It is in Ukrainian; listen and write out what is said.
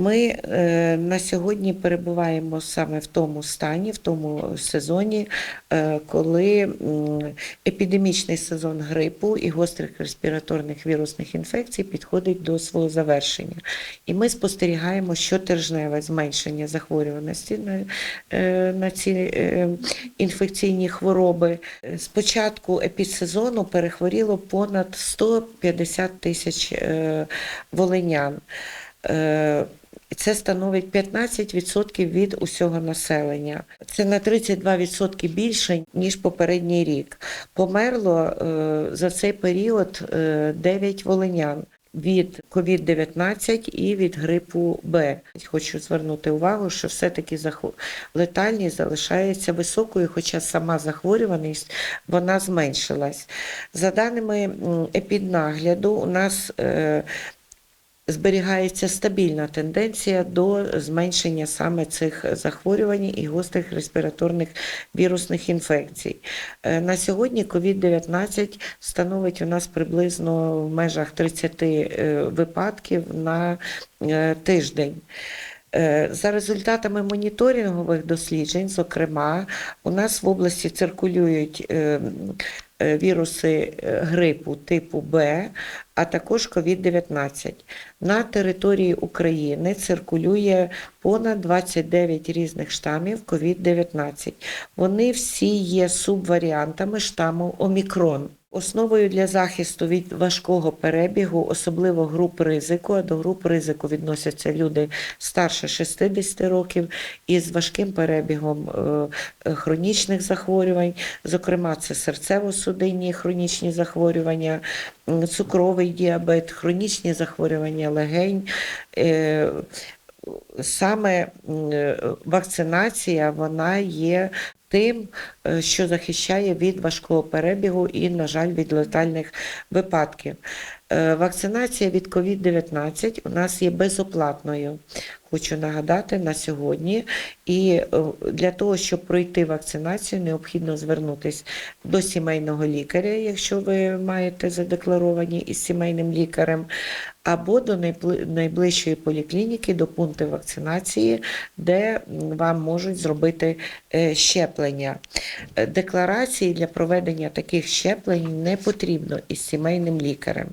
Ми е, на сьогодні перебуваємо саме в тому стані, в тому сезоні, е, коли епідемічний сезон грипу і гострих респіраторних вірусних інфекцій підходить до свого завершення. І ми спостерігаємо щотижневе зменшення захворюваності на, е, на ці інфекційні хвороби. З початку епідсезону перехворіло понад 150 тисяч волинян. Е, Це становить 15% від усього населення. Це на 32% більше, ніж попередній рік. Померло е, за цей період е, 9 волинян від COVID-19 і від грипу Б. Хочу звернути увагу, що все-таки летальність залишається високою, хоча сама захворюваність вона зменшилась. За даними епіднагляду, у нас е, зберігається стабільна тенденція до зменшення саме цих захворювань і гострих респіраторних вірусних інфекцій. Е, На сьогодні COVID-19 становить у нас приблизно в межах 30 е, випадків на е, тиждень. За результатами моніторингових досліджень, зокрема, у нас в області циркулюють е, е, віруси е, грипу типу Б, а також COVID-19. На території України циркулює понад 29 різних штамів COVID-19. Вони всі є субваріантами штаму Омікрон. Основою для захисту від важкого перебігу, особливо груп ризику, а до груп ризику відносяться люди старше 60 років із важким перебігом е, хронічних захворювань, зокрема, це серцево-судинні хронічні захворювання, цукровий діабет, хронічні захворювання легень. Е, Саме е, вакцинація вона є тим, що захищає від важкого перебігу і, на жаль, від летальних випадків. Е, Вакцинація від COVID-19 у нас є безоплатною. Хочу нагадати на сьогодні. І е, для того, щоб пройти вакцинацію, необхідно звернутися до сімейного лікаря, якщо ви маєте задекларовані із сімейним лікарем, або до найбли- найближчої поліклініки, до пункту вакцинації, де вам можуть зробити е, щеплення. Е, Декларації для проведення таких щеплень не потрібно із сімейним лікарем.